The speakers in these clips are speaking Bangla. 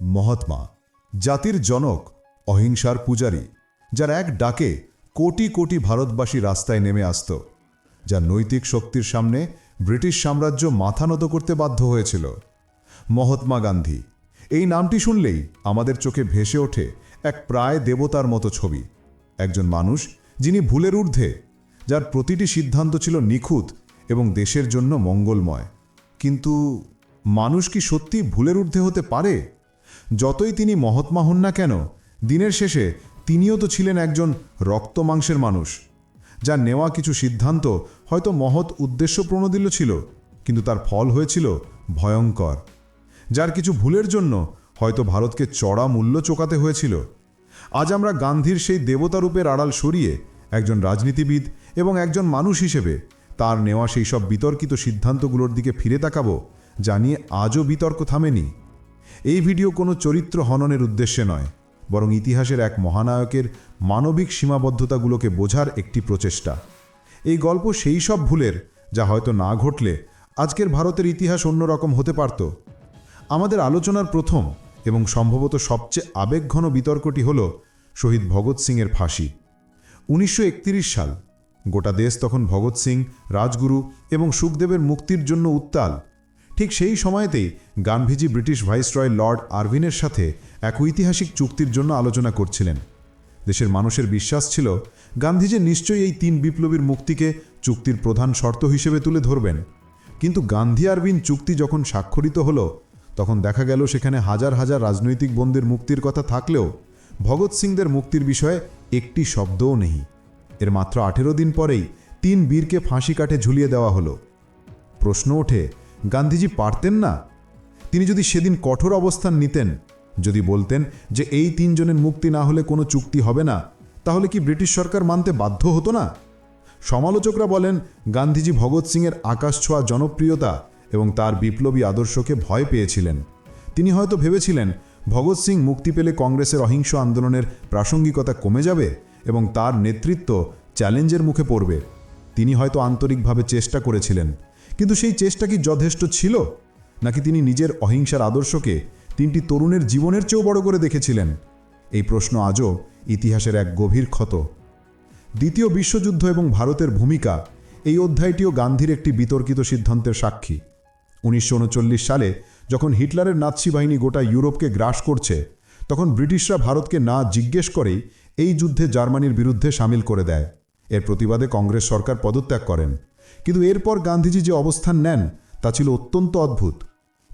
মহাত্মা, জাতির জনক, অহিংসার পূজারী, যার এক ডাকে কোটি কোটি ভারতবাসী রাস্তায় নেমে আসত, যার নৈতিক শক্তির সামনে ব্রিটিশ সাম্রাজ্য মাথা নত করতে বাধ্য হয়েছিল। মহাত্মা গান্ধী, এই নামটি শুনলেই আমাদের চোখে ভেসে ওঠে এক প্রায় দেবতার মতো ছবি। একজন মানুষ যিনি ভুলের ঊর্ধ্বে, যার প্রতিটি সিদ্ধান্ত ছিল নিখুঁত এবং দেশের জন্য মঙ্গলময়। কিন্তু মানুষ কি সত্যি ভুলের ঊর্ধ্বে হতে পারে? যতই তিনি মহাত্মা হন না কেন, দিনের শেষে তিনিও তো ছিলেন একজন রক্ত মাংসের মানুষ যার নেওয়া কিছু সিদ্ধান্ত হয়তো মহৎ উদ্দেশ্য প্রণোদিত ছিল, কিন্তু তার ফল হয়েছিল ভয়ঙ্কর, যার কিছু ভুলের জন্য হয়তো ভারতকে চড়া মূল্য চোকাতে হয়েছিল। আজ আমরা গান্ধীর সেই দেবতারূপের আড়াল সরিয়ে একজন রাজনীতিবিদ এবং একজন মানুষ হিসেবে তার নেওয়া সেই সব বিতর্কিত সিদ্ধান্তগুলোর দিকে ফিরে তাকাবো জানিয়ে আজও বিতর্ক থামেনি। এই ভিডিও কোনো চরিত্র হননের উদ্দেশ্যে নয়, বরং ইতিহাসের এক মহানায়কের মানবিক সীমাবদ্ধতাগুলোকে বোঝার একটি প্রচেষ্টা। এই গল্প সেই সব ভুলের যা হয়তো না ঘটলে আজকের ভারতের ইতিহাস অন্যরকম হতে পারত। আমাদের আলোচনার প্রথম এবং সম্ভবত সবচেয়ে আবেগঘন বিতর্কটি হল শহীদ ভগৎ সিংয়ের ফাঁসি। উনিশশো একত্রিশ সাল, গোটা দেশ তখন ভগৎ সিং, রাজগুরু এবং সুখদেবের মুক্তির জন্য উত্তাল ঠিক সেই সময়তেই গান্ধীজি ব্রিটিশ ভাইসরয় লর্ড আরভিনের সাথে এক ঐতিহাসিক চুক্তির জন্য আলোচনা করছিলেন। দেশের মানুষের বিশ্বাস ছিল, গান্ধীজি নিশ্চয়ই এই তিন বিপ্লবীর মুক্তিকে চুক্তির প্রধান শর্ত হিসেবে তুলে ধরবেন। কিন্তু গান্ধী আরবিন চুক্তি যখন স্বাক্ষরিত হলো, তখন দেখা গেল সেখানে হাজার হাজার রাজনৈতিক বন্দির মুক্তির কথা থাকলেও ভগৎ সিংদের মুক্তির বিষয়ে একটি শব্দও নেই। এর মাত্র আঠেরো দিন পরেই তিন বীরকে ফাঁসি কাঠে ঝুলিয়ে দেওয়া হলো। প্রশ্ন ওঠে গান্ধীজি পারতেন না? তিনি যদি সেদিন কঠোর অবস্থান নিতেন, যদি বলতেন যে এই তিনজনের মুক্তি না হলে কোনো চুক্তি হবে না, তাহলে কি ব্রিটিশ সরকার মানতে বাধ্য হতো না? সমালোচকরা বলেন, গান্ধীজি ভগৎ সিংয়ের আকাশ ছোঁয়া জনপ্রিয়তা এবং তার বিপ্লবী আদর্শকে ভয় পেয়েছিলেন। তিনি হয়তো ভেবেছিলেন, ভগৎ সিং মুক্তি পেলে কংগ্রেসের অহিংস আন্দোলনের প্রাসঙ্গিকতা কমে যাবে এবং তার নেতৃত্ব চ্যালেঞ্জের মুখে পড়বে। তিনি হয়তো আন্তরিকভাবে চেষ্টা করেছিলেন। কিন্তু সেই চেষ্টা কি যথেষ্ট ছিল? নাকি তিনি নিজের অহিংসার আদর্শকে তিনটি তরুণের জীবনের চেয়েও বড় করে দেখেছিলেন? এই প্রশ্ন আজও ইতিহাসের এক গভীর ক্ষত। দ্বিতীয় বিশ্বযুদ্ধ এবং ভারতের ভূমিকা এই অধ্যায়টিও গান্ধীর একটি বিতর্কিত সিদ্ধান্তের সাক্ষী। উনিশশো উনচল্লিশ সালে যখন হিটলারের নাৎসি বাহিনী গোটা ইউরোপকে গ্রাস করছে, তখন ব্রিটিশরা ভারতকে না জিজ্ঞেস করেই এই যুদ্ধে জার্মানির বিরুদ্ধে সামিল করে দেয়। এর প্রতিবাদে কংগ্রেস সরকার পদত্যাগ করেন। কিন্তু এরপর গান্ধীজি যে অবস্থান নেন, তা ছিল অত্যন্ত অদ্ভুত।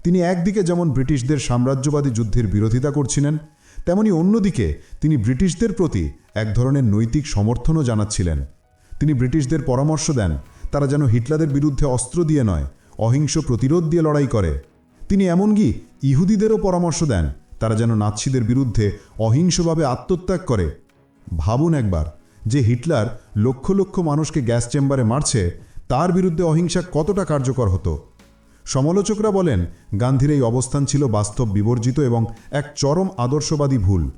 তিনি একদিকে যেমন ব্রিটিশদের সাম্রাজ্যবাদী যুদ্ধের বিরোধিতা করছিলেন, তেমনি অন্যদিকে তিনি ব্রিটিশদের প্রতি এক ধরনের নৈতিক সমর্থনও জানাচ্ছিলেন। তিনি ব্রিটিশদের পরামর্শ দেন, তারা যেন হিটলারের বিরুদ্ধে অস্ত্র দিয়ে নয়, অহিংস প্রতিরোধ দিয়ে লড়াই করে। তিনি এমনকি ইহুদিদেরও পরামর্শ দেন, তারা যেন নাৎসিদের বিরুদ্ধে অহিংসভাবে আত্মত্যাগ করে। ভাবুন একবার যে হিটলার লক্ষ লক্ষ মানুষকে গ্যাস চেম্বারে মারছে তার বিরুদ্ধে অহিংসা কতটা কার্যকর হতো? সমালোচকরা বলেন, গান্ধীর এই অবস্থান ছিল বাস্তব বিবর্জিত এবং এক চরম আদর্শবাদী ভুল।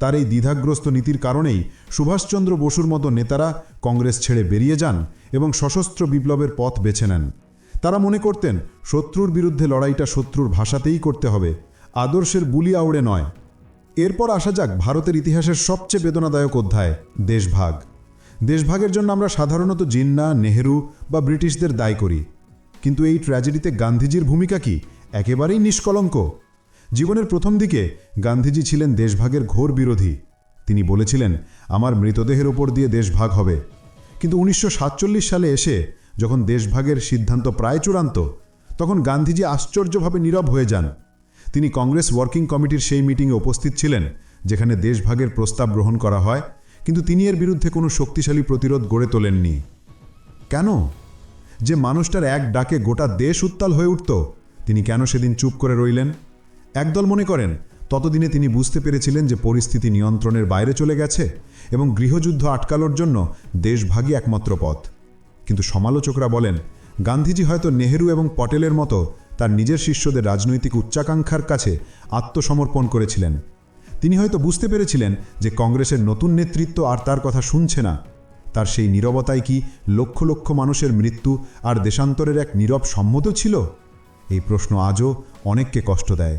তার এই দ্বিধাগ্রস্ত নীতির কারণেই সুভাষচন্দ্র বসুর মতো নেতারা কংগ্রেস ছেড়ে বেরিয়ে যান এবং সশস্ত্র বিপ্লবের পথ বেছে নেন। তারা মনে করতেন, শত্রুর বিরুদ্ধে লড়াইটা শত্রুর ভাষাতেই করতে হবে, আদর্শের বুলি আউড়ে নয়। এরপর আসা যাক ভারতের ইতিহাসের সবচেয়ে বেদনাদায়ক অধ্যায়, দেশভাগ। দেশভাগের জন্য আমরা সাধারণত জিন্না, নেহেরু বা ব্রিটিশদের দায় করি। কিন্তু এই ট্র্যাজেডিতে গান্ধীজির ভূমিকা কি? একেবারেই নিষ্কলঙ্ক। জীবনের প্রথম দিকে গান্ধীজি ছিলেন দেশভাগের ঘোর বিরোধী। তিনি বলেছিলেন, আমার মৃতদেহের ওপর দিয়ে দেশভাগ হবে। কিন্তু উনিশশো সাতচল্লিশ সালে এসে যখন দেশভাগের সিদ্ধান্ত প্রায় চূড়ান্ত, তখন গান্ধীজি আশ্চর্যভাবে নীরব হয়ে যান। তিনি কংগ্রেস ওয়ার্কিং কমিটির সেই মিটিংয়ে উপস্থিত ছিলেন, যেখানে দেশভাগের প্রস্তাব গ্রহণ করা হয় কিন্তু তিনি এর বিরুদ্ধে কোনো শক্তিশালী প্রতিরোধ গড়ে তোলেননি। কেন? যে মানুষটার এক ডাকে গোটা দেশ উত্তাল হয়ে উঠত, তিনি কেন সেদিন চুপ করে রইলেন? একদল মনে করেন, ততদিনে তিনি বুঝতে পেরেছিলেন যে পরিস্থিতি নিয়ন্ত্রণের বাইরে চলে গেছে এবং গৃহযুদ্ধ আটকালোর জন্য দেশভাগই একমাত্র পথ। কিন্তু সমালোচকরা বলেন, গান্ধীজি হয়তো নেহেরু এবং পটেলের মতো তার নিজের শিষ্যদের রাজনৈতিক উচ্চাকাঙ্ক্ষার কাছে আত্মসমর্পণ করেছিলেন। তিনি হয়তো বুঝতে পেরেছিলেন যে কংগ্রেসের নতুন নেতৃত্ব আর তার কথা শুনছে না। তার সেই নীরবতায় কি লক্ষ লক্ষ মানুষের মৃত্যু আর দেশান্তরের এক নীরব সম্মত ছিল? এই প্রশ্ন আজও অনেককে কষ্ট দেয়।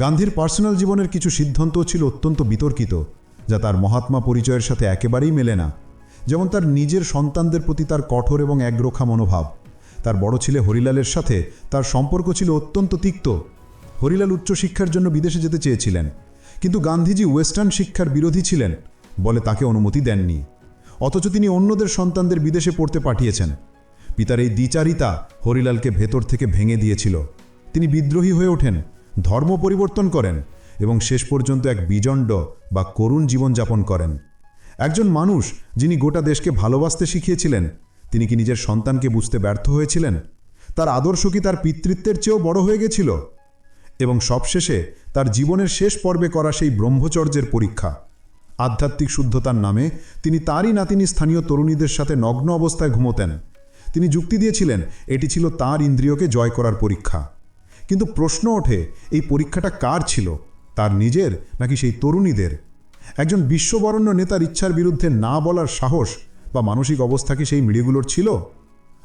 গান্ধীর পার্সোনাল জীবনের কিছু সিদ্ধান্তও ছিল অত্যন্ত বিতর্কিত, যা তার মহাত্মা পরিচয়ের সাথে একেবারেই মেলে না। যেমন তার নিজের সন্তানদের প্রতি তার কঠোর এবং একরোখা মনোভাব, তার বড় ছেলে হরিলালের সাথে তার সম্পর্ক ছিল অত্যন্ত তিক্ত। হরিলাল উচ্চশিক্ষার জন্য বিদেশে যেতে চেয়েছিলেন কিন্তু গান্ধীজি ওয়েস্টার্ন শিক্ষার বিরোধী ছিলেন, বলে তাকে অনুমতি দেননি। অথচ তিনি অন্যদের সন্তানদের বিদেশে পড়তে পাঠিয়েছেন। পিতার এই দ্বিচারিতা হরিলালকে ভেতর থেকে ভেঙে দিয়েছিল। তিনি বিদ্রোহী হয়ে ওঠেন, ধর্ম পরিবর্তন করেন এবং শেষ পর্যন্ত এক বিজণ্ড বা করুণ জীবনযাপন করেন। একজন মানুষ যিনি গোটা দেশকে ভালোবাসতে শিখিয়েছিলেন, তিনি কি নিজের সন্তানকে বুঝতে ব্যর্থ হয়েছিলেন? তার আদর্শ কি তার পিতৃত্বের চেয়েও বড় হয়ে গেছিল? এবং সবশেষে তার জীবনের শেষ পর্বে করা সেই ব্রহ্মচর্যের পরীক্ষা। আধ্যাত্মিক শুদ্ধতার নামে তিনি তারই নাতিনি স্থানীয় তরুণীদের সাথে নগ্ন অবস্থায় ঘুমোতেন। তিনি যুক্তি দিয়েছিলেন, এটি ছিল তার ইন্দ্রিয়কে জয় করার পরীক্ষা। কিন্তু প্রশ্ন ওঠে, এই পরীক্ষাটা কার ছিল? তার নিজের নাকি সেই তরুণীদের? একজন বিশ্ববরণ্য নেতার ইচ্ছার বিরুদ্ধে না বলার সাহস বা মানসিক অবস্থা কি সেই মিডিগুলোর ছিল?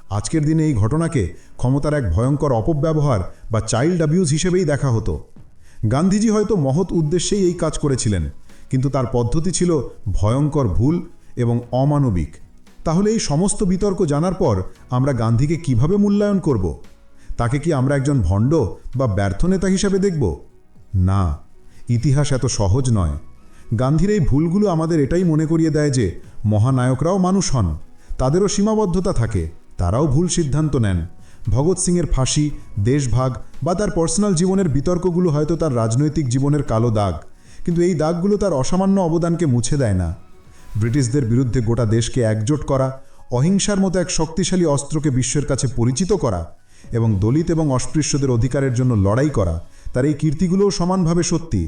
আজকের দিনে এই ঘটনাকে ক্ষমতার এক ভয়ঙ্কর অপব্যবহার বা চাইল্ড অ্যাবিউজ হিসেবেই দেখা হতো। গান্ধীজি হয়তো মহৎ উদ্দেশ্যেই এই কাজ করেছিলেন, কিন্তু তার পদ্ধতি ছিল ভয়ঙ্কর ভুল এবং অমানবিক। তাহলে এই সমস্ত বিতর্ক জানার পর আমরা গান্ধীকে কীভাবে মূল্যায়ন করব? তাকে কি আমরা একজন ভণ্ড বা ব্যর্থ নেতা হিসাবে দেখব? না, ইতিহাস এত সহজ নয়। গান্ধীর এই ভুলগুলো আমাদের এটাই মনে করিয়ে দেয় যে মহানায়করাও মানুষ হন, তাদেরও সীমাবদ্ধতা থাকে। তারাও ভুল সিদ্ধান্ত নেন। ভগৎ সিংয়ের ফাঁসি, দেশভাগ বা তার পার্সোনাল জীবনের বিতর্কগুলো হয়তো তার রাজনৈতিক জীবনের কালো দাগ, কিন্তু এই দাগগুলো তার অসামান্য অবদানকে মুছে দেয় না। ব্রিটিশদের বিরুদ্ধে গোটা দেশকে একজোট করা, অহিংসার মতো এক শক্তিশালী অস্ত্রকে বিশ্বের কাছে পরিচিত করা এবং দলিত এবং অস্পৃশ্যদের অধিকারের জন্য লড়াই করা, তার এই কীর্তিগুলোও সমানভাবে সত্যি।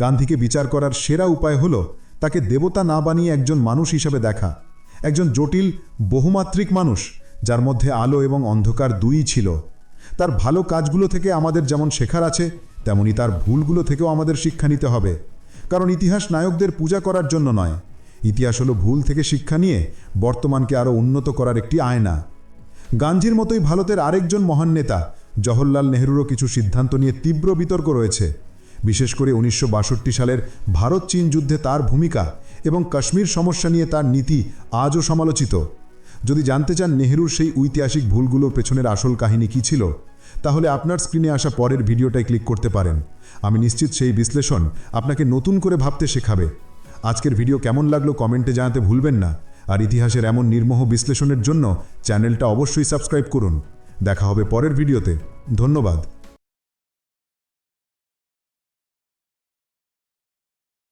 গান্ধীকে বিচার করার সেরা উপায় হল তাকে দেবতা না বানিয়ে একজন মানুষ হিসাবে দেখা, একজন জটিল, বহুমাত্রিক মানুষ যার মধ্যে আলো এবং অন্ধকার দুই ছিল। তার ভালো কাজগুলো থেকে আমাদের যেমন শেখার আছে, তেমনি তার ভুলগুলো থেকেও আমাদের শিক্ষা নিতে হবে। কারণ ইতিহাস নায়কদের পূজা করার জন্য নয়। ইতিহাস হলো ভুল থেকে শিক্ষা নিয়ে বর্তমানকে আরও উন্নত করার একটি আয়না। গান্ধীর মতোই ভারতের আরেকজন মহান নেতা, জওহরলাল নেহরুরও কিছু সিদ্ধান্ত নিয়ে তীব্র বিতর্ক রয়েছে। বিশেষ করে উনিশশো বাষট্টি সালের ভারত চীন যুদ্ধে তার ভূমিকা এবং কাশ্মীর সমস্যা নিয়ে তার নীতি আজও সমালোচিত। যদি জানতে চান নেহরুর সেই ঐতিহাসিক ভুলগুলোর পেছনের আসল কাহিনী কী ছিল, তাহলে আপনার স্ক্রিনে আসা পরের ভিডিওটায় ক্লিক করতে পারেন। আমি নিশ্চিত সেই বিশ্লেষণ আপনাকে নতুন করে ভাবতে শেখাবে। আজকের ভিডিও কেমন লাগল কমেন্টে জানাতে ভুলবেন না, আর ইতিহাসের এমন নির্মোহ বিশ্লেষণের জন্য চ্যানেলটা অবশ্যই সাবস্ক্রাইব করুন। দেখা হবে পরের ভিডিওতে। ধন্যবাদ।